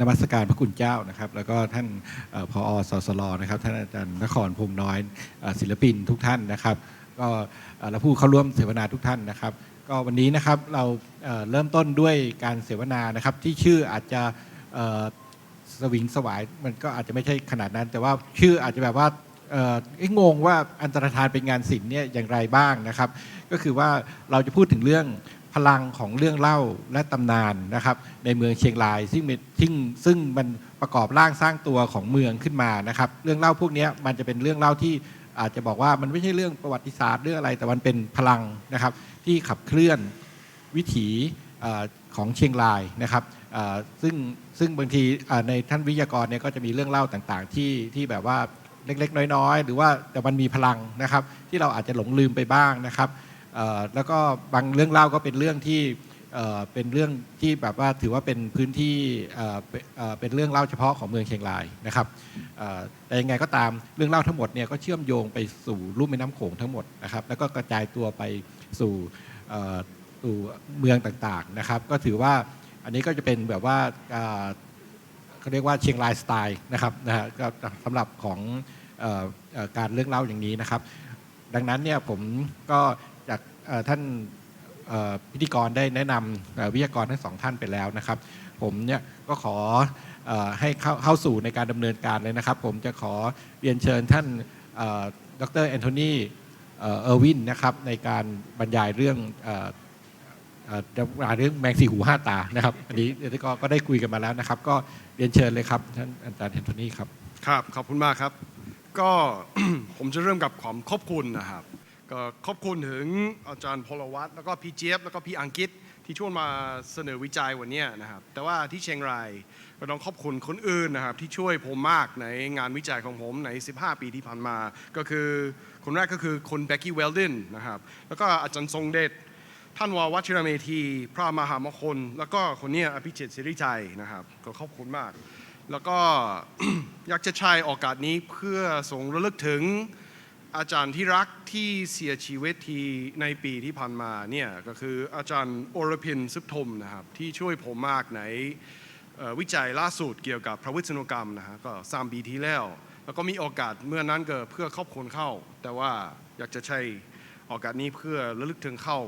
นมัสการพระคุณเจ้านะครับ แล้วก็ท่านเอ่ออสสลนะครับ ท่านอาจารย์นครพงน้อยอศิลปินทุกท่านนะครับ ก็และผู้เข้าร่วมเสวนาทุกท่านนะครับ ก็วันนี้นะครับเราเเริ่มต้นด้วยการเสวนานะครับ ที่ชื่ออาจจะสวิงสวายมันก็อาจจะไม่ใช่ขนาดนั้น แต่ว่าชื่ออาจจะแบบว่าเอ่องงว่าอันตรธานเป็นงานศิลป์เนี่ยอย่างไรบ้างนะครับ ก็คือว่าเราจะพูดถึงเรื่อง พลังของเรื่องเล่าและตำนานนะครับ ในเมืองเชียงรายซึ่งซึ่งซึ่งมันประกอบร่างสร้างตัวของเมืองขึ้นมานะครับ เรื่องเล่าพวกนี้มันจะเป็นเรื่องเล่าที่อาจจะบอกว่ามันไม่ใช่เรื่องประวัติศาสตร์เรื่องอะไร แต่มันเป็นพลังนะครับ ที่ขับเคลื่อนวิถีของเชียงรายนะครับซึ่งซึ่งบางทีในท่านวิทยากรเนี่ยก็จะมีเรื่องเล่าต่างๆ ที่ที่แบบว่าเล็กๆ น้อยๆ หรือว่าแต่มันมีพลังนะครับ ที่เราอาจจะหลงลืมไปบ้างนะครับ แล้วก็บางเรื่องเล่าก็เป็นเรื่องที่เป็นเรื่องที่แบบว่าถือว่าเป็นพื้นที่เป็นเรื่องเล่าเฉพาะของเมืองเชียงรายนะครับเอ่อแต่ยังไงก็ตามเรื่องเล่าทั้งหมดเนี่ยก็เชื่อมโยงไปสู่ลุ่มแม่น้ำโขงทั้งหมดนะครับแล้วก็กระจายตัวไปสู่สู่เมืองต่างๆนะครับก็ถือว่าอันนี้ก็จะเป็นแบบว่าเขาเรียกว่าเชียงรายสไตล์นะครับนะฮะสำหรับของเอ่อเอ่อการเรื่องเล่าอย่างนี้นะครับ ดังนั้นเนี่ยผมก็ ท่านพิธีกรได้แนะนำวิทยากรทั้งสองท่านไปแล้วนะครับ ผมเนี่ยก็ขออให้เข้าเข้าสู่ในการดำเนินการเลยนะครับ ผมจะขอเรียนเชิญท่านดรแอนโทนีเออร์วินนะครับในการบรรยายเรื่องเรื่องแมงสีหูห้าตานะครับ อันนี้เดี๋ยวก็ก็ได้คุยกันมาแล้วนะครับ ก็เรียนเชิญเลยครับท่านอาจารย์แอนโทนีครับครับ ขอบคุณมากครับ ก็ผมจะเริ่มกับความขอบคุณนะครับ ก็ขอบคุณถึงอาจารย์พลวัตแล้วก็พี่เจี๊ยบแล้วก็พี่อังกิตที่ช่วยมาเสนอวิจัยวันนี้นะครับแต่ว่าที่เชียงรายก็ต้องขอบคุณคนอื่นนะครับที่ช่วยผมมากในงานวิจัยของผมใน 15 ปีที่ผ่านมา ก็คือคนแรกก็คือคุณเบกกี้เวลดินนะครับแล้วก็อาจารย์ทรงเดชท่านวาวัชิรเมธี พระมหามงคล แล้วก็คนเนี้ยอภิเชษฐ์สิริชัยนะครับ ก็ขอบคุณมาก แล้วก็อยากจะใช้โอกาสนี้เพื่อส่งระลึกถึง อาจารย์ที่รักที่เสียชีวิตที่ในปีที่ผ่านมาเนี่ยก็คืออาจารย์โอรพินซึบทมนะครับที่ช่วยผมมากในวิจัยล่าสุดเกี่ยวกับพระวิษณุกรรมนะฮะก็สามปีที่แล้ว แล้วก็มีโอกาสเมื่อนั้นเก็เพื่อขอบคุณเข้า แต่ว่าอยากจะใช้โอกาสนี้เพื่อระลึกถึงเข้า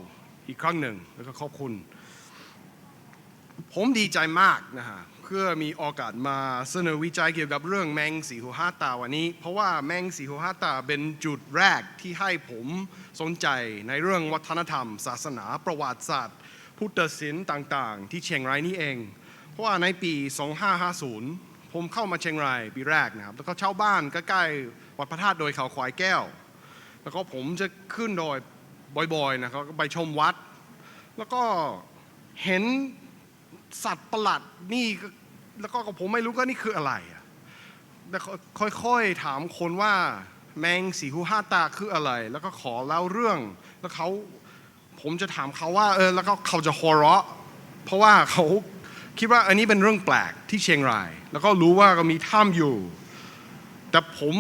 อีกครั้งหนึ่งแล้วก็ขอบคุณ ผมดีใจมากนะฮะ เพื่อมีโอกาสมาเสนอวิจัยเกี่ยวกับเรื่องแมงสีหูห้าตาวันนี้ เพราะว่าแมงสีหูห้าตาเป็นจุดแรกที่ให้ผมสนใจในเรื่องวัฒนธรรม ศาสนาประวัติศาสตร์ พุทธศิลป์ต่างๆ ที่เชียงรายนี่เอง เพราะว่าในปี 2550 ผมเข้ามาเชียงรายปีแรกนะครับแล้วก็เช่าบ้านใกล้ๆวัดพระธาตุโดยเขาควายแก้ว แล้วก็ผมจะขึ้นดอยบ่อยๆนะครับไปชมวัด แล้วก็เห็น สัตว์ประหลาดนี่แล้วก็ผมไม่รู้ก็นี่คืออะไรอะแต่ค่อยๆถามคนว่าแมงสีหูห้าตาคืออะไร แล้วก็ขอเล่าเรื่อง แล้วเขาผมจะถามเขาว่าเออแล้วก็เขาจะหัวเราะ เพราะว่าเขาคิดว่าอันนี้เป็นเรื่องแปลกที่เชียงราย แล้วก็รู้ว่าก็มีถ้ำอยู่ แต่ผม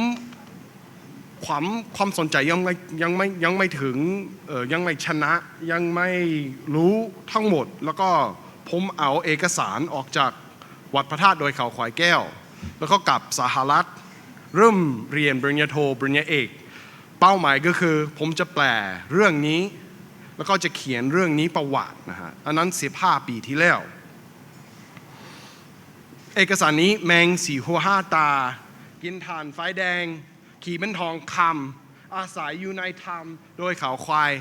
ความความสนใจยังไม่ยังไม่ยังไม่ถึงเออยังไม่ชนะยังไม่รู้ทั้งหมดแล้วก็ ผมเอาเอกสารออกจากวัดพระธาตุโดยเขาขวายแก้ว แล้วก็กลับสหรัฐ เริ่มเรียนปริญญาโทปริญญาเอก เป้าหมายก็คือผมจะแปลเรื่องนี้ แล้วก็จะเขียนเรื่องนี้ประวัตินะฮะอันนั้น15ปีที่แล้ว เอกสารนี้แมงสีหัวห้าตา กินถ่านไฟแดง ขี่เป็นทองคำอาศัยอยู่ในธรรมโดยเขาควาย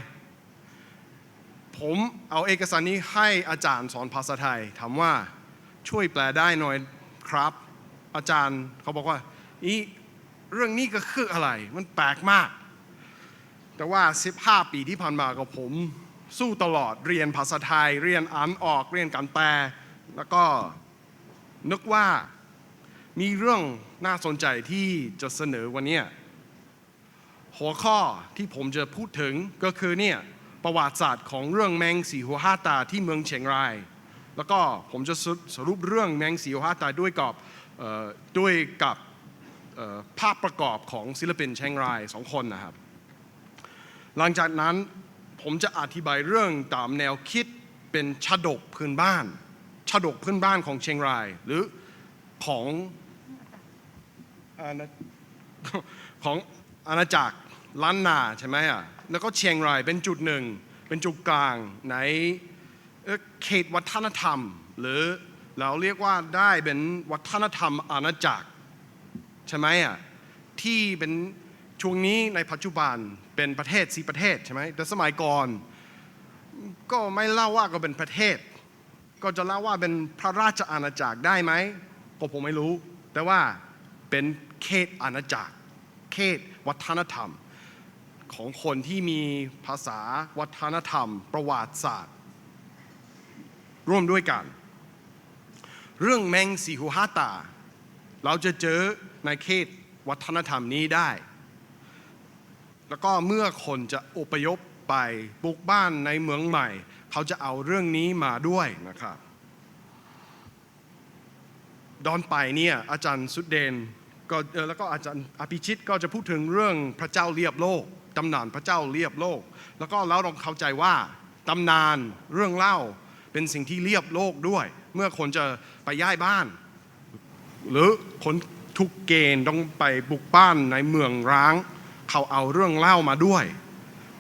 ผมเอาเอกสารนี้ให้อาจารย์สอนภาษาไทย ถามว่าช่วยแปลได้หน่อยครับ อาจารย์เขาบอกว่าอีเรื่องนี้ก็คืออะไร มันแปลกมาก แต่ว่า 15 ปีที่ผ่านมากับผมสู้ตลอดเรียนภาษาไทย เรียนอ่านออกเรียนการแปล แล้วก็นึกว่ามีเรื่องน่าสนใจที่จะเสนอวันนี้หัวข้อที่ผมจะพูดถึงก็คือเนี่ย ประวัติศาสตร์ของเรื่องแมงสีหัวห้าตาที่เมืองเชียงราย แล้วก็ผมจะสรุปเรื่องแมงสีหัวห้าตาด้วยกับด้วยกับภาพประกอบของศิลปินเชียงรายสองคนนะครับ หลังจากนั้นผมจะอธิบายเรื่องตามแนวคิดเป็นชาดกพื้นบ้านชาดกพื้นบ้านของเชียงราย หรือของของอาณาจักร ล้านนาใช่ไหมอะแล้วก็เชียงรายเป็นจุดหนึ่ง เป็นจุดกลางในเขตวัฒนธรรม หรือเราเรียกว่าได้เป็นวัฒนธรรมอาณาจักรใช่ไหมอะที่เป็นช่วงนี้ในปัจจุบันเป็นประเทศสีประเทศใช่ไหมแต่สมัยก่อน ก็ไม่เล่าว่าก็เป็นประเทศ ก็จะเล่าว่าเป็นพระราชอาณาจักรได้ไหมก็ผมไม่รู้ แต่ว่าเป็นเขตอาณาจักร เขตวัฒนธรรม ของคนที่มีภาษาวัฒนธรรม ประวัติศาสตร์ ร่วมด้วยกัน เรื่องแมงสีหูหาตา เราจะเจอในเขตวัฒนธรรมนี้ได้ แล้วก็เมื่อคนจะอพยพไปบุกบ้านในเมืองใหม่ เขาจะเอาเรื่องนี้มาด้วยนะครับดอนไปเนี่ยอาจารย์สุดเดนก็แล้วก็อาจารย์อภิชิตก็จะพูดถึงเรื่องพระเจ้าเรียบโลก ตำนานพระเจ้าเรียบโลก แล้วก็เราต้องเข้าใจว่าตำนานเรื่องเล่าเป็นสิ่งที่เรียบโลกด้วย เมื่อคนจะไปย้ายบ้าน หรือคนทุกเกณฑ์ต้องไปบุกบ้านในเมืองร้าง เขาเอาเรื่องเล่ามาด้วย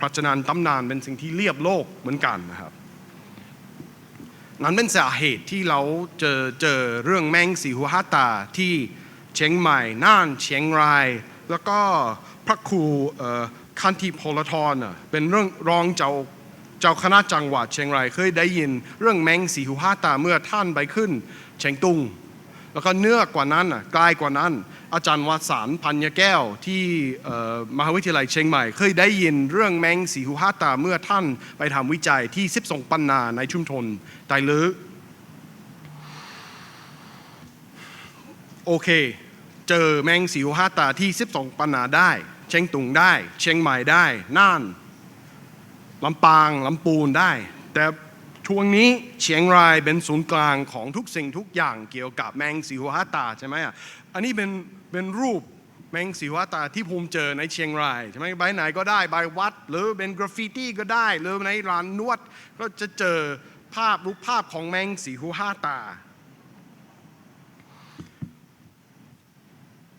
พราะฉะนั้นตำนานเป็นสิ่งที่เรียบโลกเหมือนกันนะครับนั้นเป็นสาเหตุที่เราเจอเจอเรื่องแมงสีหัวหาตาที่เชียงใหม่ น่านเชียงราย แล้วก็พระครูเอ่อ คันธีโพลทรน่ะเป็นเรื่องรองเจ้าเจ้าคณะจังหวัดเชียงรายเคยได้ยินเรื่องแมงสีหัวห้าตาเมื่อท่านไปขึ้นเชียงตุง แล้วก็เนื้อกว่านั้นกล้กว่านั้น อาจารย์วสานพันยแก้วที่มหาวิทยาลัยเชียงใหม่ เคยได้ยินเรื่องแมงสีหูห้าตาเมื่อท่านไปทำวิจัยที่สิบสองปันนาในชุมชนไตลือโอเค เจอแมงสีหูห้าตาที่สิบสองปันนาได้ เชียงตุงได้ เชียงใหม่ได้ น่านลำปางลำปูนได้ แต่ช่วงนี้เชียงรายเป็นศูนย์กลางของทุกสิ่งทุกอย่างเกี่ยวกับแมงสีหัวหาตาใช่ไหมอะอันนี้เป็นเป็นรูปแมงสีหัวหาตาที่ผมเจอในเชียงรายใช่ไหมใบไหนก็ได้ใบวัด หรือเป็นกราฟฟิตี้ก็ได้ หรือในร้านนวดก็จะเจอภาพรูปภาพของแมงสีหัวหาตา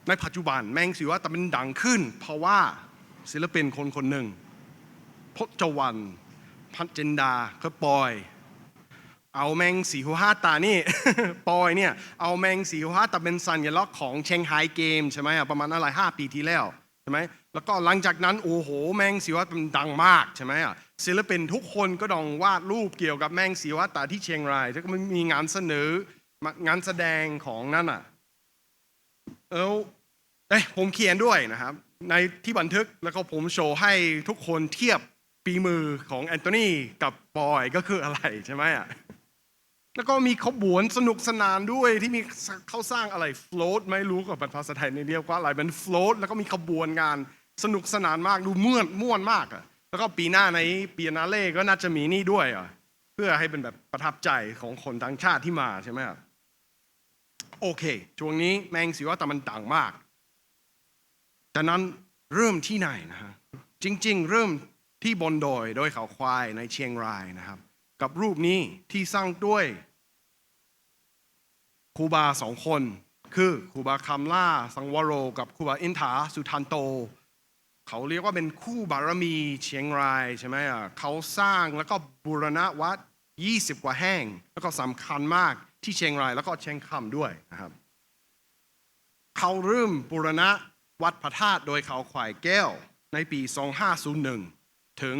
ในปัจจุบันแมงสีวหาตามันดังขึ้น เพราะว่าศิลปินคนคนหนึ่งพจน์วันพันจินดาก็ปล่อย เอาแมงสีหัวห้าตานี่ ปอยเนี่ยเอาแมงสีหัวห้าตาเป็นสัญลักษณ์ของเชงไฮเกมใช่ไหมอะประมาณอะไรห้าปีที่แล้วใช่ไหมแล้วก็หลังจากนั้นโอ้โห แมงสีหัวห้าตมันดังมากใช่ไหมอะศิลปินทุกคนก็ต้องวาดรูปเกี่ยวกับแมงสีหัวตาที่เชียงรายแล้วก็มันมีงานเสนองานแสดงของนั่นอะ เออเอ้ยผมเขียนด้วยนะครับ ในที่บันทึกแล้วก็ผมโชว์ให้ทุกคนเทียบปีมือของแอนโทนีกับปอยก็คืออะไรใช่ไหมอะแล้วก็มีขบวนสนุกสนานด้วยที่มีเขาสร้างอะไร float ไม่รู้กับภาษาไทยในเรียกว่าอะไรเป็น float แล้วก็มีขบวนงานสนุกสนานมากดูม่วนม่วนมากอะแล้วก็ปีหน้าในปีนาเล่ก็น่าจะมีนี่ด้วยอะเพื่อให้เป็นแบบประทับใจของคนต่างชาติที่มาใช่ไหมอะ โอเค ช่วงนี้แมงสีว่าแต่มันต่างมากแต่นั้นเริ่มที่ไหนนะฮะจริง ๆ เริ่มที่บนดอยโดยเขาควายในเชียงรายนะครับ กับรูปนี้ที่สร้างด้วยครูบาสองคน คือครูบาคำล่า สังวโร กับครูบาอินทาสุทันโต เขาเรียกว่าเป็นคู่บารมีเชียงรายใช่ไหมอะเขาสร้างแล้วก็บูรณะวัด 20 กว่าแห่ง แล้วก็สำคัญมาก ที่เชียงรายแล้วก็เชียงคำด้วยนะครับ เขาเริ่มบูรณะวัดพระธาตุโดยเขาขวายแก้วในปี 2501 ถึง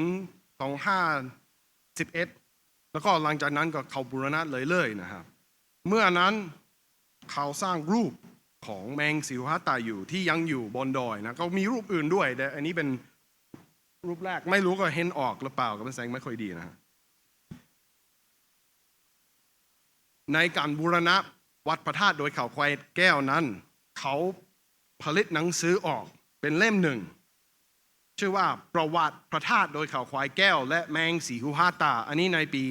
2511 แล้วก็หลังจากนั้นก็เขาบูรณะเลยเลยๆนะครับ เมื่อนั้นเขาสร้างรูปของแมงสิวหาตาอยู่ที่ยังอยู่บนดอยนะก็มีรูปอื่นด้วยแต่อันนี้เป็นรูปแรกไม่รู้ก็เห็นออกหรือเปล่าก็เป็นแสงไม่ค่อยดีนะฮะ ในการบูรณะวัดพระธาตุโดยเขาควายแก้วนั้น เขาผลิตหนังสือออกเป็นเล่มหนึ่ง ชื่อว่าประวัติพระธาตุโดยเขาควายแก้ว และแมงสีหูห้าตา อันนี้ในปี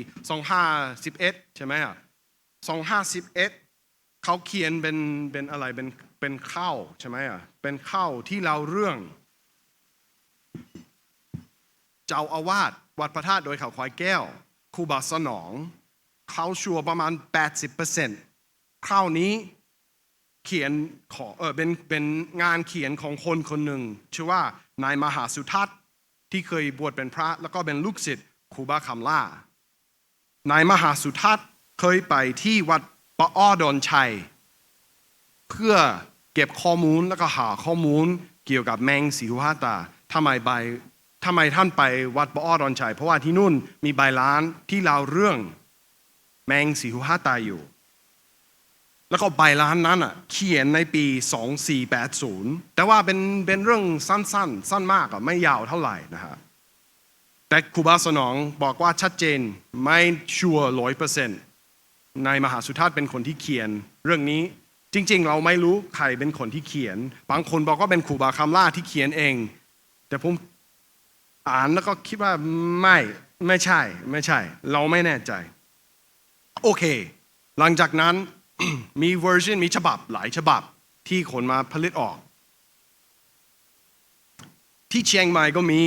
2511 ใช่ไหมอะ2511 เขาเขียนเป็นเป็นอะไรเป็นเป็นข้าวใช่ไหมอะเป็นข้าวที่เราเรื่อง เจ้าอาวาสวัดพระธาตุโดยเขาควายแก้วครูบาสนอง เขาชัวร์ประมาณ 80%คราวนี้เขียนขอเออเป็นเป็นงานเขียนของคนคนหนึ่ง ชื่อว่านายมหาสุทัศน์ที่เคยบวชเป็นพระ แล้วก็เป็นลูกศิษย์ครูบาคำล่านายมหาสุทัศน์เคยไปที่วัดปะอ้อดอนชัย เพื่อเก็บข้อมูลแล้วก็หาข้อมูลเกี่ยวกับแมงสีหูห้าตาทำไมไปทำไมท่านไปวัดปะอ้อดอนชัย เพราะว่าที่นู่นมีใบล้านที่เล่าเรื่อง แมงสีหูห้าตาอยู่ แล้วก็ใบล้านนั้นอะเขียนในปี 2480 แต่ว่าเป็นเป็นเรื่องสั้นๆ สั้นมากอะไม่ยาวเท่าไหร่นะฮะแต่ครูบาสนองบอกว่าชัดเจนไม่ชัวร์ร้อยเปอร์เซ็นต์นายมหาสุทัศน์เป็นคนที่เขียนเรื่องนี้จริง ๆ เราไม่รู้ใครเป็นคนที่เขียน บางคนบอกว่าเป็นครูบาคำล่าที่เขียนเอง แต่ผมอ่านแล้วก็คิดว่าไม่ไม่ใช่ ไม่ใช่ เราไม่แน่ใจ โอเค หลังจากนั้นมีเวอร์ชันมีฉบับหลายฉบับที่คนมาผลิตออก ที่เชียงใหม่ก็มี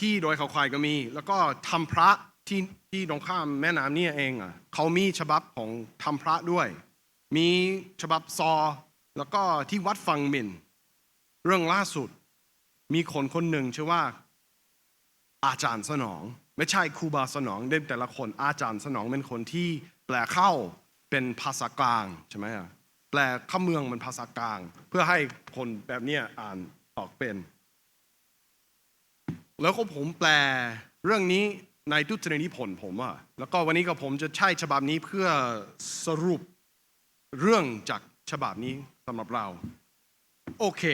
ที่โดอยเขาควายก็มี แล้วก็ทำพระที่ที่ตรงข้ามแม่น้ำเนี่ยเองอะเขามีฉบับของทำพระด้วย มีฉบับซอ แล้วก็ที่วัดฟังมินเรื่องล่าสุด มีคนคนหนึ่งชื่อว่า อาจารย์สนอง ไม่ใช่ครูบาสนองเด่นแต่ละคนอาจารย์สนองเป็นคนที่แปลเข้าเป็นภาษากลางใช่ไหมอะแปลข้าเมืองเป็นภาษากลาง เพื่อให้คนแบบเนี้ยอ่านออกเป็น แล้วก็ผมแปลเรื่องนี้ในทุตรนิพนธ์ผมอะแล้วก็วันนี้ก็ผมจะใช้ฉบับนี้เพื่อสรุปเรื่องจากฉบับนี้สำหรับเรา โอเค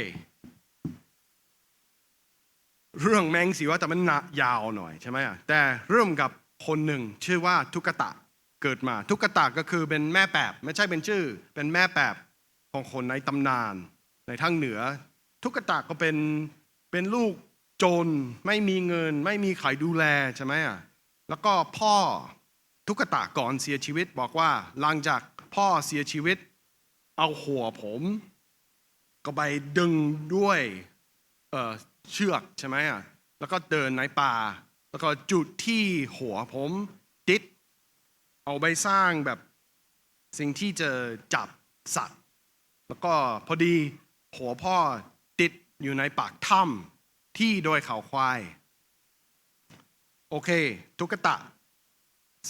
เรื่องแมงสีว่าแต่มันหนายาวหน่อยใช่ไหมอะแต่เริ่มกับคนหนึ่งชื่อว่าทุกตะเกิดมาทุกตะก็คือเป็นแม่แปบไม่ใช่เป็นชื่อ เป็นแม่แปบของคนในตำนาน ในทางเหนือ ทุกตะก็เป็นเป็นลูกจนไม่มีเงิน ไม่มีใครดูแลใช่ไหมอะแล้วก็พ่อทุกตะก่อนเสียชีวิตบอกว่าหลังจากพ่อเสียชีวิต เอาหัวผม ก็ไปดึงด้วยเอ่อ เชือกใช่ไหมอะแล้วก็เดินในป่า แล้วก็จุดที่หัวผมติดเอาไปสร้างแบบสิ่งที่จะจับสัตว์ แล้วก็พอดีหัวพ่อติดอยู่ในปากถ้ำที่โดยเขาควาย โอเค ทุกตะ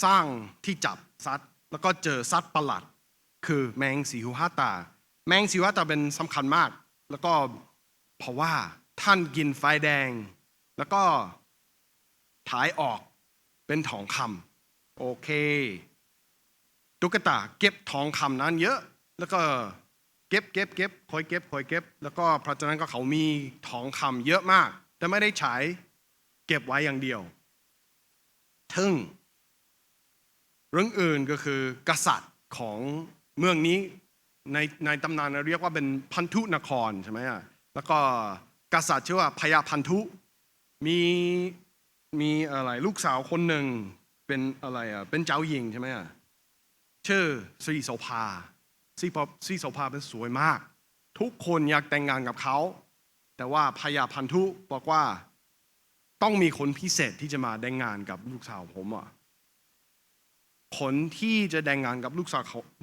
สร้างที่จับสัตว์ แล้วก็เจอสัตว์ประหลาดคือแมงสีหูห้าตา แมงสีหูห้าตาเป็นสำคัญมาก แล้วก็เพราะว่า ท่านกินไฟแดง แล้วก็ถ่ายออกเป็นทองคำโอเค ตุ๊กตาเก็บทองคำนั้นเยอะ แล้วก็เก็บเก็บเก็บคอยเก็บคอยเก็บ แล้วก็เพราะฉะนั้นก็เขามีทองคำเยอะมาก แต่ไม่ได้ใช้เก็บไว้อย่างเดียวทึ่งเรื่องอื่นก็คือกษัตริย์ของเมืองนี้ในในตำนานเรียกว่าเป็นพันธุนครใช่ไหมอะแล้วก็ กษัตริย์ชื่อว่าพญาพันธุ มีมีอะไรลูกสาวคนหนึ่งเป็นอะไรอะเป็นเจ้าหญิงใช่ไหมอะชื่อศรีโสภาศรีศรีโสภาเป็นสวยมาก ทุกคนอยากแต่งงานกับเขา แต่ว่าพญาพันธุบอกว่าต้องมีคนพิเศษที่จะมาแต่งงานกับลูกสาวผมอะคนที่จะแต่งงานกับลูกสาว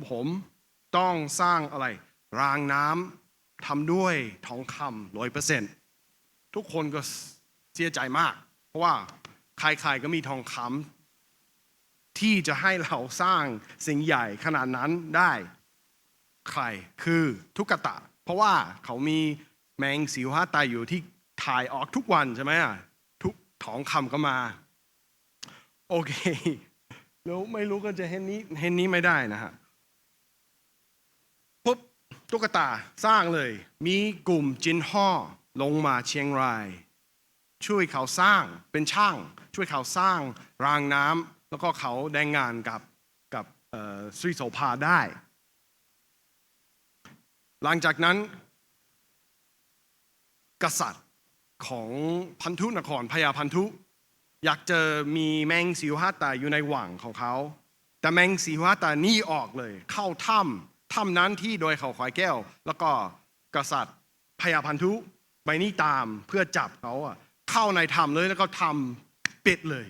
ผม ต้องสร้างอะไร รางน้ำทำด้วยทองคำร้อยเปอร์เซ็นต์ ทุกคนก็เสียใจมาก เพราะว่าใครๆก็มีทองคำที่จะให้เราสร้างสิ่งใหญ่ขนาดนั้นได้ ใครคือทุกตะ เพราะว่าเขามีแมงสีห้าตายอยู่ที่ถ่ายออกทุกวันใช่ไหมอะทุกทองคำก็มา โอเคแล้วไม่รู้ก็จะเห็นนี้เห็นนี้ไม่ได้นะฮะปุ๊บตุ๊กตาสร้างเลย มีกลุ่มจินห่อ ลงมาเชียงราย ช่วยเขาสร้างเป็นช่าง ช่วยเขาสร้างรางน้ำแล้วก็เขาแดงงานกับกับสรีโสภาได้ หลังจากนั้น กษัตริย์ของพันธุนครพญาพันธุ อยากเจอมีแมงสีห้าตาอยู่ในหว่างของเขา แต่แมงสีห้าตานี่ออกเลย เข้าถ้ำถ้ำนั้นที่โดยเขาควายแก้ว แล้วก็กษัตริย์พญาพันธุ ไปนี่ตามเพื่อจับเขาอะเข้าในถ้ำเลยแล้วก็ทำปิดเลย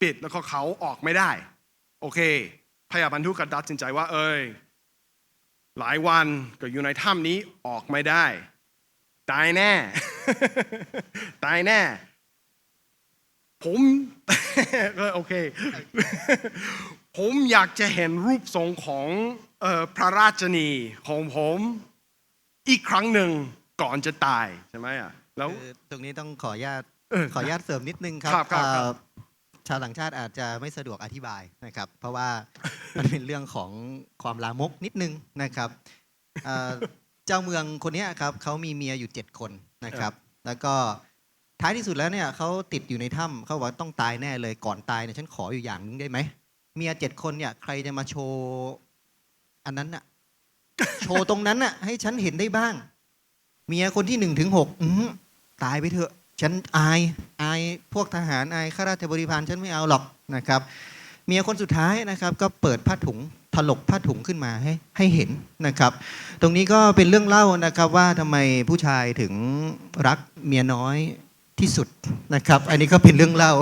ปิดแล้วก็เขาออกไม่ได้ โอเค พยาบรรทุกก็ตัดสินใจว่า เอ้ยหลายวันก็อยู่ในถ้ำนี้ออกไม่ได้ ตายแน่ ตายแน่ ผมโอเค ผมอยากจะเห็นรูปทรงของออพระราชนีของผมอีกครั้งหนึ่ง ก่อนจะตายใช่ไหมอะแล้ว คือตรงนี้ต้องขออนุญาตเออขออนุญาตเสริมนิดนึงครับครับครับครับ เอ่อชาวต่างชาติอาจจะไม่สะดวกอธิบายนะครับ เพราะว่า มันเป็นเรื่องของความลามกนิดนึงนะครับเอ่อเจ้าเมืองคนเนี้ยครับเขามีเมียอยู่เจ็ดคนนะครับ แล้วก็ท้ายที่สุดแล้วเนี่ยเขาติดอยู่ในถ้ำเขาบอกว่าต้องตายแน่เลยก่อนตายเนี่ยฉันขออยู่อย่างหนึงได้ไหมเมียเจ็ดคนเนี่ยใครจะมาโชว์อันนั้นน่ะ โชว์ตรงนั้นน่ะให้ฉันเห็นได้บ้าง เมียคนที่หนึ่งถึงหกอื้อหือตายไปเถอะ ฉันอายอายพวกทหารอายข้าราชบริพารฉันไม่เอาหรอกนะครับ เมียคนสุดท้ายนะครับ ก็เปิดผ้าถุงถลกผ้าถุงขึ้นมาให้ให้เห็นนะครับ ตรงนี้ก็เป็นเรื่องเล่านะครับว่าทำไมผู้ชายถึงรักเมียน้อยที่สุดนะครับ อันนี้ก็เป็นเรื่องเล่า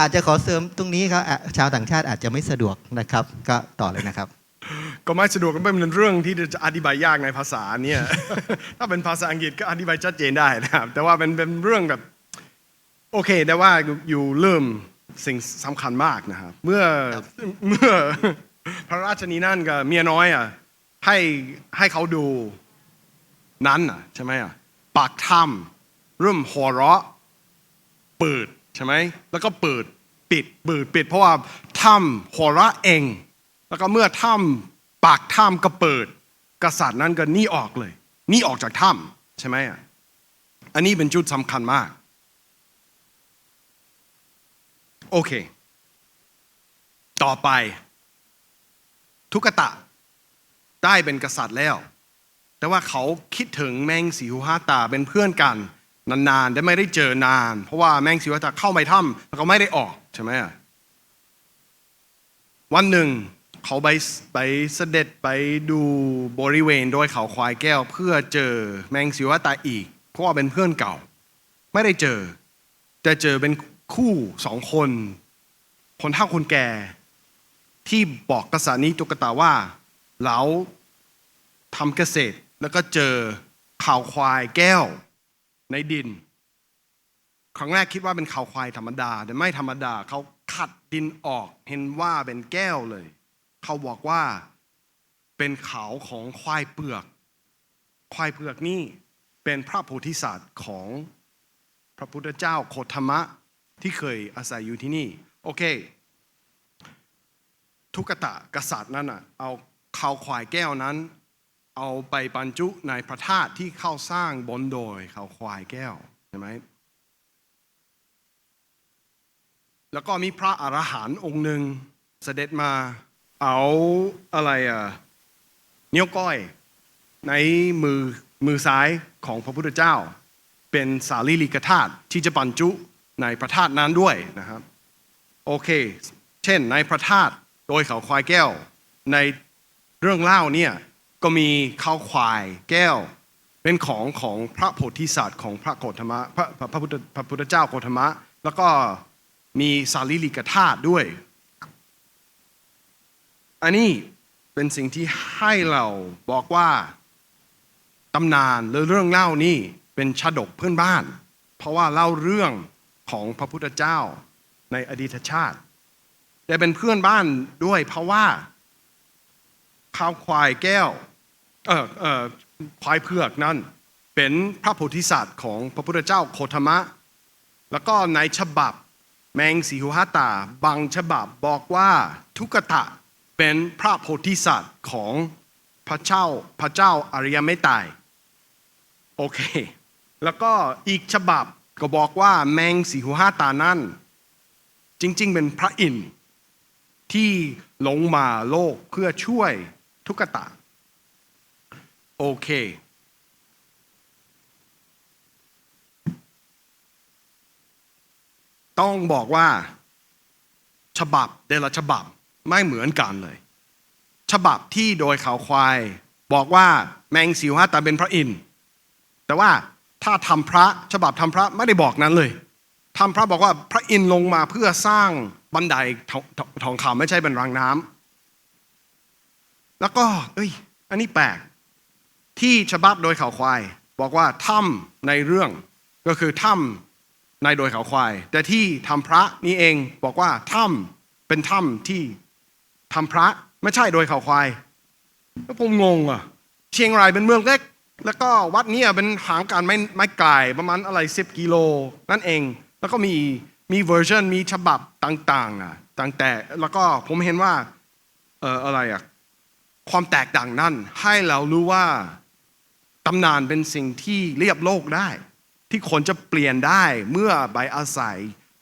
อาจจะขอเสริมตรงนี้ครับชาวต่างชาติอาจจะไม่สะดวกนะครับ ก็ต่อเลยนะครับ ก็ไม่สะดวกก็เป็นเรื่องที่จะอธิบายยากในภาษาเนี่ยถ้าเป็นภาษาอังกฤษก็อธิบายชัดเจนได้นะครับ แต่ว่าเป็นเป็นเรื่องแบบโอเค แต่ว่าอยู่เริ่มสิ่งสำคัญมากนะครับ เมื่อเมื่อพระราชนีนั่นกับเมียน้อยอะให้ให้เขาดูนั้นอะใช่ไหมอะปากถ้ำเริ่มหัวเราะเปิดใช่ไหมแล้วก็เปิดปิดเปิดปิด เพราะว่าถ้ำหัวเราะเอง แล้วก็เมื่อถ้ำปากถ้ำก็เปิด กษัตริย์นั้นก็หนี่ออกเลยหนี่ออกจากถ้ำใช่ไหมอะอันนี้เป็นจุดสำคัญมาก โอเค ต่อไป ทุกตะ ได้เป็นกษัตริย์แล้ว แต่ว่าเขาคิดถึงแมงสีหูห้าตาเป็นเพื่อนกัน นานๆได้ไม่ได้เจอนาน เพราะว่าแมงสีหูห้าตาเข้าไปถ้ำแล้วก็ไม่ได้ออกใช่ไหมอะวันหนึ่ง เขาไปไปเสด็จไปดูบริเวณโดยเขาควายแก้ว เพื่อเจอแมงสีหูห้าตาอีก เพราะว่าเป็นเพื่อนเก่า ไม่ได้เจอ แต่เจอเป็นคู่สองคน คนเฒ่าคนแก่ ที่บอกกษัตริย์นี้ตุกตาว่าเราทำเกษตรแล้วก็เจอข่าวควายแก้วในดิน ครั้งแรกคิดว่าเป็นข่าวควายธรรมดา แต่ไม่ธรรมดาเขาขัดดินออกเห็นว่าเป็นแก้วเลย เขาบอกว่าเป็นเขาของควายเปลือก ควายเปลือกนี่เป็นพระโพธิสัตว์ของพระพุทธเจ้าโคธรรมะที่เคยอาศัยอยู่ที่นี่ โอเค ทุกตะกษัตริย์นั้นอะเอาขาวควายแก้วนั้น เอาไปบรรจุในพระธาตุที่เข้าสร้างบนโดยขาวควายแก้วใช่ไหมแล้วก็มีพระอรหันต์องค์หนึ่งเสด็จมา เอาอะไรอะนิ้วก้อย ในมือมือซ้ายของพระพุทธเจ้า เป็นสารีริกธาตุที่จะบรรจุในพระธาตุนั้นด้วยนะครับ โอเค เช่นในพระธาตุโดยเขาควายแก้ว ในเรื่องเล่าเนี่ยก็มีข้าวควายแก้ว เป็นของของพระโพธิสัตว์ของพระโคธมะพระพระพระพุทธพระพุทธเจ้าโคธมะ แล้วก็มีสารีริกธาตุด้วย อันนี้เป็นสิ่งที่ให้เราบอกว่าตำนานหรือเรื่องเล่านี่เป็นชาดกเพื่อนบ้าน เพราะว่าเล่าเรื่องของพระพุทธเจ้าในอดีตชาติ แต่เป็นเพื่อนบ้านด้วยเพราะว่าข้าวควายแก้วเออเออควายเผือกนั่นเป็นพระโพธิสัตว์ของพระพุทธเจ้าโคธมะ แล้วก็ในฉบับแมงสีหูหาตาบางฉบับบอกว่าทุกตะ เป็นพระโพธิสัตว์ของพระเจ้าพระเจ้าอริยเมตไตรโอเค แล้วก็อีกฉบับก็บอกว่าแมงสีหูห้าตานั่น จริง ๆ เป็นพระอินทร์ที่ลงมาโลกเพื่อช่วยทุกตะโอเค ต้องบอกว่า ฉบับแต่ละฉบับ ไม่เหมือนกันเลย ฉบับที่โดยเขาควาย บอกว่าแมงสีห้าตาเป็นพระอินทร์แต่ว่าถ้าทำพระฉบับทำพระไม่ได้บอกนั้นเลยทำพระบอกว่าพระอินทร์ลงมาเพื่อสร้างบันไดทองทองทองคำไม่ใช่เป็นรางน้ำแล้วก็ เอ้ย อันนี้แปลก ที่ฉบับโดยเขาควาย บอกว่าถ้ำในเรื่องก็คือถ้ำในโดยเขาควาย แต่ที่ทำพระนี่เองบอกว่าถ้ำเป็นถ้ำที่ ทำพระไม่ใช่โดยเขาควายแล้วผมงงอะ เชียงรายเป็นเมืองเล็ก แล้วก็วัดเนี้เป็นห่างกันไม่ไม่ไกลประมาณอะไรสิบกิโลนั่นเอง แล้วก็มีมีเวอร์ชันมีฉบับต่างๆอะต่างแต่แล้วก็ผมเห็นว่าเอ่ออะไรอะความแตกต่างนั่นให้เรารู้ว่าตำนานเป็นสิ่งที่เรียบโลกได้ ที่คนจะเปลี่ยนได้เมื่อไปอาศัย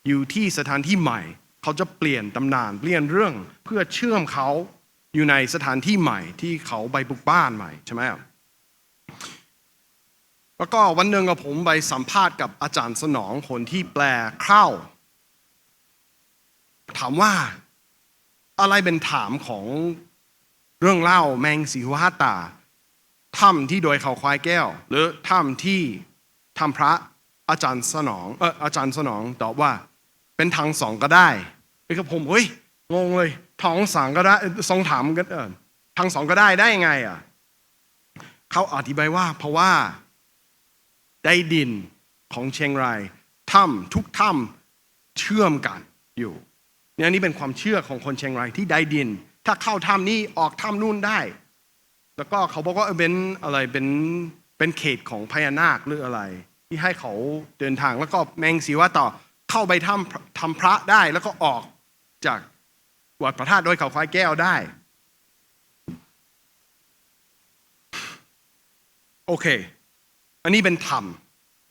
อยู่ที่สถานที่ใหม่ เขาจะเปลี่ยนตำนานเปลี่ยนเรื่องเพื่อเชื่อมเขาอยู่ในสถานที่ใหม่ที่เขาไปบุกบ้านใหม่ใช่ไหมครับแล้วก็วันหนึ่งอะผมไปสัมภาษณ์กับอาจารย์สนองคนที่แปลเข้าถามว่าอะไรเป็นถามของเรื่องเล่าแมงสีหัวตาถ้ำที่โดยเขาควายแก้ว หรือถ้ำที่ทำพระอาจารย์สนองเอออาจารย์สนองตอบว่าเป็นทางสองก็ได้ ไอ้กับผมเฮ้ยงงเลยทางสองก็ได้สองถามกันเออทางสองก็ได้ได้ยังไงอะเขาอธิบายว่า เพราะว่าได้ดินของเชียงรายถ้ำทุกถ้ำเชื่อมกันอยู่เนี่ยนนี้เป็นความเชื่อของคนเชียงรายที่ได้ดิน ถ้าเข้าถ้ำนี้ออกถ้ำนู่นได้ แล้วก็เขาบอกว่าเออเป็นอะไรเป็นเป็นเขตของพญานาคหรืออะไร ที่ให้เขาเดินทางแล้วก็แมงสีว่าต่อเข้าไปทำทำพระได้แล้วก็ออก จากวัดพระธาตุโดยเขาควายแก้วได้ โอเค อันนี้เป็นธรรม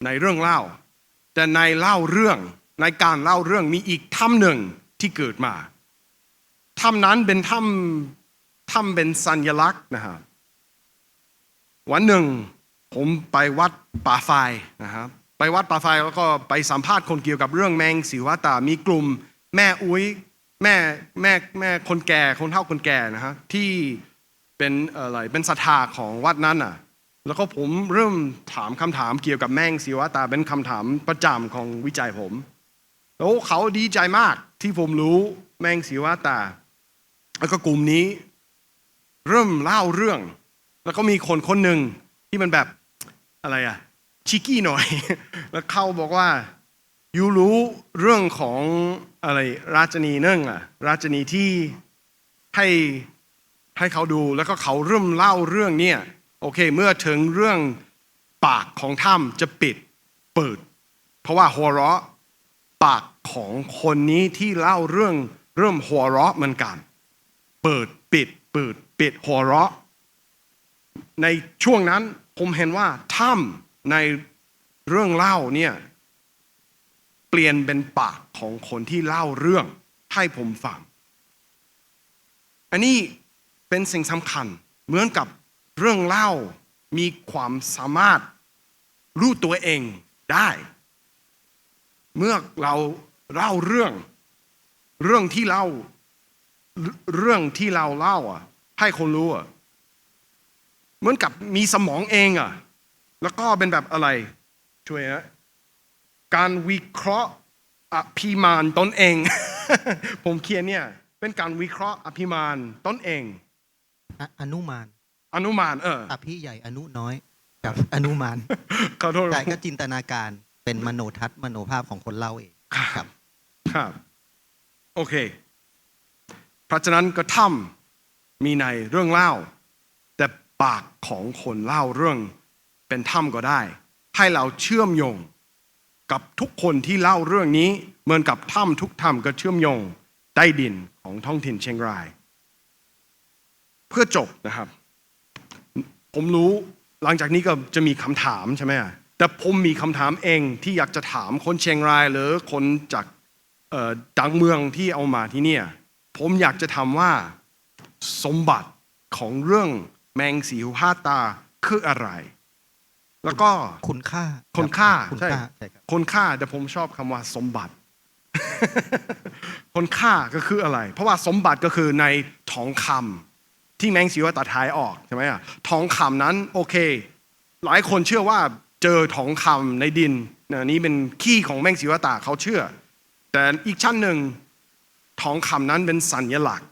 ในเรื่องเล่า แต่ในเล่าเรื่องในการเล่าเรื่องมีอีกถ้ำหนึ่งที่เกิดมาถ้ำนั้นเป็นถ้ำถ้ำเป็นสัญลักษณ์นะครับวันหนึ่งผมไปวัดป่าไฟนะครับไปวัดป่าไฟแล้วก็ไปสัมภาษณ์คนเกี่ยวกับเรื่องแมงสีวตา มีกลุ่มแม่อุ้ย แม่แม่แม่คนแก่คนเฒ่าคนแก่นะฮะที่เป็นอะไรเป็นศรัทธาของวัดนั้นอะ แล้วก็ผมเริ่มถามคำถามเกี่ยวกับแมงสีวตาเป็นคำถามประจำของวิจัยผม แล้วเขาดีใจมากที่ผมรู้แมงสีวตา แล้วก็กลุ่มนี้ เริ่มเล่าเรื่อง แล้วก็มีคนคนหนึ่งที่มันแบบอะไรอะชิกี้หน่อย แล้วเขาบอกว่ายูรู้เรื่องของ อะไรราชนีนึ่งอะราชนีที่ให้ให้เขาดูแล้วก็เขาเริ่มเล่าเรื่องเนี่ยโอเค เมื่อถึงเรื่องปากของถ้ำจะปิดเปิด เพราะว่าหัวเราะปากของคนนี้ที่เล่าเรื่องเริ่มหัวเราะเหมือนกัน เปิดปิดเปิดปิดหัวเราะ ในช่วงนั้นผมเห็นว่าถ้ำในเรื่องเล่าเนี่ย เปลี่ยนเป็นปากของคนที่เล่าเรื่องให้ผมฟัง อันนี้เป็นสิ่งสำคัญเหมือนกับเรื่องเล่ามีความสามารถรู้ตัวเองได้ เมื่อเราเล่าเรื่อง เรื่องที่เล่าเรื่องที่เราเล่าอะให้คนรู้อะเหมือนกับมีสมองเองอะแล้วก็เป็นแบบอะไรช่วยนะ การวิเคราะห์อภิมานตนเอง ผมเขียนเนี่ยเป็นการวิเคราะห์อภิมานตนเอง อะอนุมาน อนุมานเอออภิใหญ่อนุน้อยกับอนุมานขอโทษแต่ก็จินตนาการเป็นมโนทัศน์มโนภาพของคนเล่าเองครับ ครับ โอเค เพราะฉะนั้นก็ถ้ำมีในเรื่องเล่า แต่ปากของคนเล่าเรื่องเป็นถ้ำก็ได้ ให้เราเชื่อมโยง กับทุกคนที่เล่าเรื่องนี้เหมือนกับถ้ำทุกถ้ำก็เชื่อมโยงใต้ดินของท้องถิ่นเชียงราย เพื่อจบนะครับ ผมรู้หลังจากนี้ก็จะมีคำถามใช่ไหมแต่ผมมีคำถามเองที่อยากจะถามคนเชียงรายหรือคนจากเอ่อต่างเมืองที่เอามาที่เนี่ยผมอยากจะถามว่าสมบัติของเรื่องแมงสีหูห้าตาคืออะไร แล้วก็คุณค่าคุณค่าคุณใช่ค่าใช่ครับคนค่าแต่ผมชอบคำว่าสมบัติคนค่าก็คืออะไร เพราะว่าสมบัติก็คือในทองคำที่แมงสีว่าตัดท้ายออกใช่ไหมอะทองคำนั้นโอเค หลายคนเชื่อว่าเจอทองคำในดินนะนี่เป็นขี้ของแมงสีวตาเขาเชื่อ แต่อีกชั้นหนึ่งทองคำนั้นเป็นสัญลักษณ์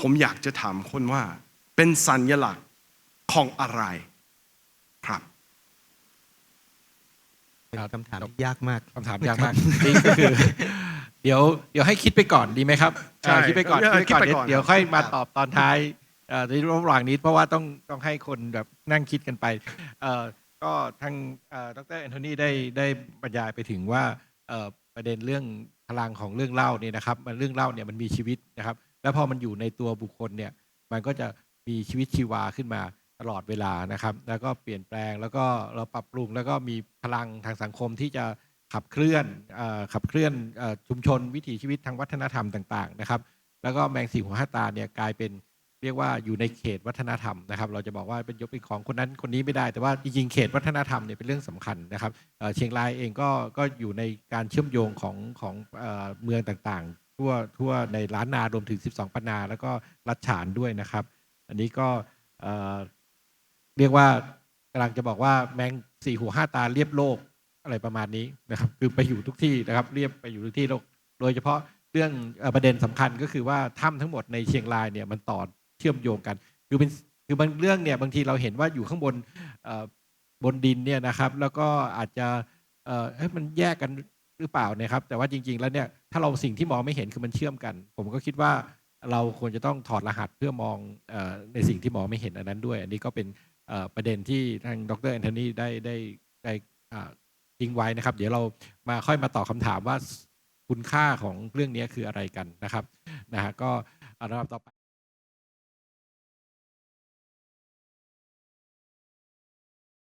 ผมอยากจะถามคนว่าเป็นสัญลักษณ์ของอะไร ครับ เป็นคำถามที่ยากมาก คำถามยากมากนี่ก็คือ เดี๋ยวเดี๋ยวให้คิดไปก่อนดีไหมครับใช่เอ่อคิดไปก่อนเออคิดไปก่อนคิดไปก่อนเดี๋ยวค่อยมาครับ ตอบตอนท้ายเอ่อในระหว่างนี้เพราะว่าต้องต้องให้คนแบบนั่งคิดกันไปเอ่อก็ทางเอ่อดรแอนโทนีได้ได้บรรยายไปถึงว่าเอ่อประเด็นเรื่องพลังของเรื่องเล่าเนี่ยนะครับมันเรื่องเล่าเนี่ยมันมีชีวิตนะครับ แล้วพอมันอยู่ในตัวบุคคลเนี่ยมันก็จะมีชีวิตชีวาขึ้นมาต ลอดเวลานะครับ แล้วก็เปลี่ยนแปลงแล้วก็เราปรับปรุงแล้วก็มีพลังทางสังคมที่จะขับเคลื่อนอขับเคลื่อนอชุมชนวิถีชีวิตทางวัฒนธรรมต่าง ๆ นะครับ แล้วก็แมงสี่หัวห้าตาเนี่ยกลายเป็นเรียกว่าอยู่ในเขตวัฒนธรรมนะครับ เราจะบอกว่าเป็นยกเป็นของคนนั้นคนนี้ไม่ได้ แต่ว่าจริงๆเขตวัฒนธรรมเนี่ยเป็นเรื่องสำคัญนะครับเชียงรายเองก็ก็อยู่ในการเชื่อมโยงของของเอ่อเมืองต่างๆ ทั่วทั่วในล้านนารวมถึง 12ปนา แล้วก็รัชฉานด้วยนะครับ อันนี้ก็ เรียกว่ากำลังจะบอกว่าแมงสี่หัวห้าตาเรียบโลกอะไรประมาณนี้นะครับ คือไปอยู่ทุกที่นะครับ เรียบไปอยู่ทุกที่โลก โดยเฉพาะเรื่องประเด็นสำคัญก็คือว่าถ้ำทั้งหมดในเชียงรายเนี่ยมันต่อเชื่อมโยงกัน คือเป็นคือบางเรื่องเนี่ยบางทีเราเห็นว่าอยู่ข้างบนบนดินเนี่ยนะครับ แล้วก็อาจจะเออมันแยกกันหรือเปล่านะครับ แต่ว่าจริง ๆ แล้วเนี่ยถ้าเราสิ่งที่มองไม่เห็นคือมันเชื่อมกัน ผมก็คิดว่าเราควรจะต้องถอดรหัสเพื่อมองในสิ่งที่มองไม่เห็นอันนั้นด้วย อันนี้ก็เป็น ประเด็นที่ทางดรแอนโทนีได้ได้ได้ทิ้งไว้นะครับ เดี๋ยวเรามาค่อยมาตอบคำถามว่าคุณค่าของเรื่องนี้คืออะไรกันนะครับนะฮะก็อันดับต่อไป